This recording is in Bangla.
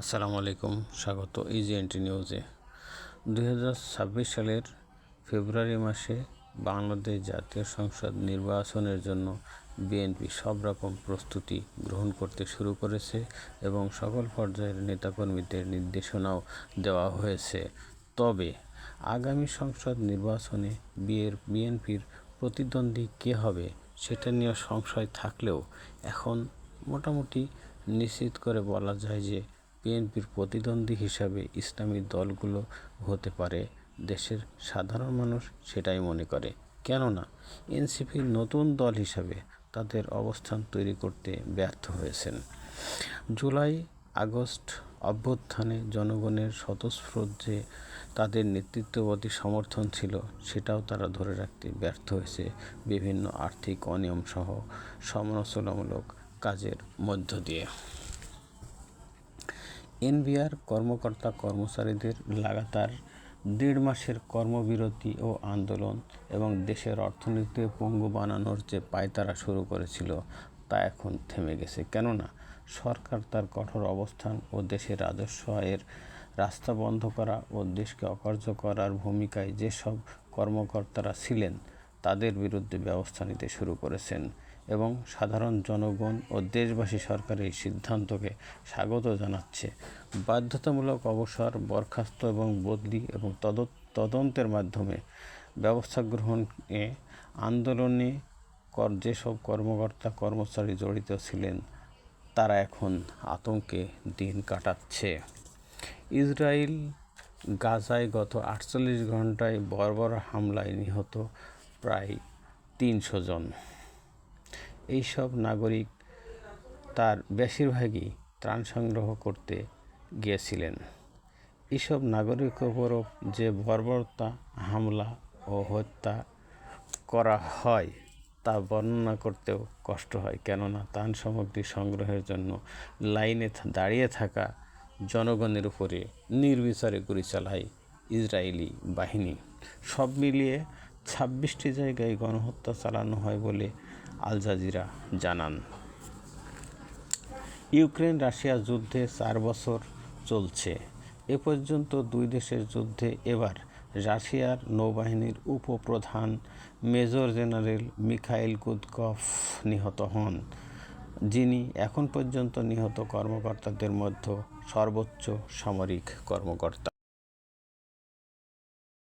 আসসালামু আলাইকুম, স্বাগত ইজি এন্ট্রি নিউজে দু হাজার ছাব্বিশ সালের ফেব্রুয়ারি মাসে বাংলাদেশ জাতীয় সংসদ নির্বাচনের জন্য বিএনপি সব রকম প্রস্তুতি গ্রহণ করতে শুরু করেছে এবং সকল পর্যায়ের নেতাকর্মীদের নির্দেশনাও দেওয়া হয়েছে। তবে আগামী সংসদ নির্বাচনে বিয়ের বিএনপির প্রতিদ্বন্দ্বী কে হবে সেটা নিয়ে সংশয় থাকলেও এখন মোটামুটি নিশ্চিত করে বলা যায় যে বিএনপির প্রতিদ্বন্দ্বী হিসাবে ইসলামী দলগুলো হতে পারে, দেশের সাধারণ মানুষ সেটাই মনে করে। কেননা, এনসিপির নতুন দল হিসাবে তাদের অবস্থান তৈরি করতে ব্যর্থ হয়েছেন। জুলাই আগস্ট অভ্যুত্থানে জনগণের স্বতঃস্ফূর্ত যে তাদের নেতৃত্ববাদী সমর্থন ছিল, সেটাও তারা ধরে রাখতে ব্যর্থ হয়েছে বিভিন্ন আর্থিক অনিয়ম সহ সমালোচনামূলক কাজের মধ্য দিয়ে। এনবিআর কর্মকর্তা কর্মচারীদের লাগাতার দেড় মাসের কর্মবিরতি ও আন্দোলন এবং দেশের অর্থনীতিকে পঙ্গু বানানোর যে পায়তারা শুরু করেছিল, তা এখন থেমে গেছে। কেননা, সরকার তার কঠোর অবস্থান ও দেশের রাজস্ব আয়ের রাস্তা বন্ধ করা ও দেশকে অকার্য করার ভূমিকায় যেসব কর্মকর্তারা ছিলেন, তাদের বিরুদ্ধে ব্যবস্থা নিতে শুরু করেছেন। এবং সাধারণ জনগণ ও দেশবাসী সরকারের এই সিদ্ধান্তকে স্বাগত জানাচ্ছে। বাধ্যতামূলক অবসর, বরখাস্ত এবং বদলি এবং তদ তদন্তের মাধ্যমে ব্যবস্থা গ্রহণে আন্দোলনে কর যেসব কর্মকর্তা, কর্মচারী জড়িত ছিলেন, তারা এখন আতঙ্কে দিন কাটাচ্ছে। ইসরায়েল গাজায় গত আটচল্লিশ ঘন্টায় বর্বর হামলায় নিহত প্রায় তিনশো জন। এইসব নাগরিক তার বেশিরভাগই ত্রাণ সংগ্রহ করতে গিয়েছিলেন। এসব নাগরিকের উপরও যে বর্বরতা, হামলা ও হত্যা করা হয়, তা বর্ণনা করতেও কষ্ট হয়। কেননা ত্রাণ সামগ্রী সংগ্রহের জন্য লাইনে দাঁড়িয়ে থাকা জনগণের উপরে নির্বিচারে গুলি চালায় ইসরায়েলি বাহিনী। সব মিলিয়ে ছাব্বিশটি জায়গায় গণহত্যা চালানো হয় বলে আল জাজিরা জানান, ইউক্রেন রাশিয়া যুদ্ধে চার বছর চলছে। এ পর্যন্ত দুই দেশের যুদ্ধে এবার রাশিয়ার নৌবাহিনীর উপপ্রধান মেজর জেনারেল মিখাইল কুদকফ নিহত হন, যিনি এখন পর্যন্ত নিহত কর্মকর্তাদের মধ্যে সর্বোচ্চ সামরিক কর্মকর্তা।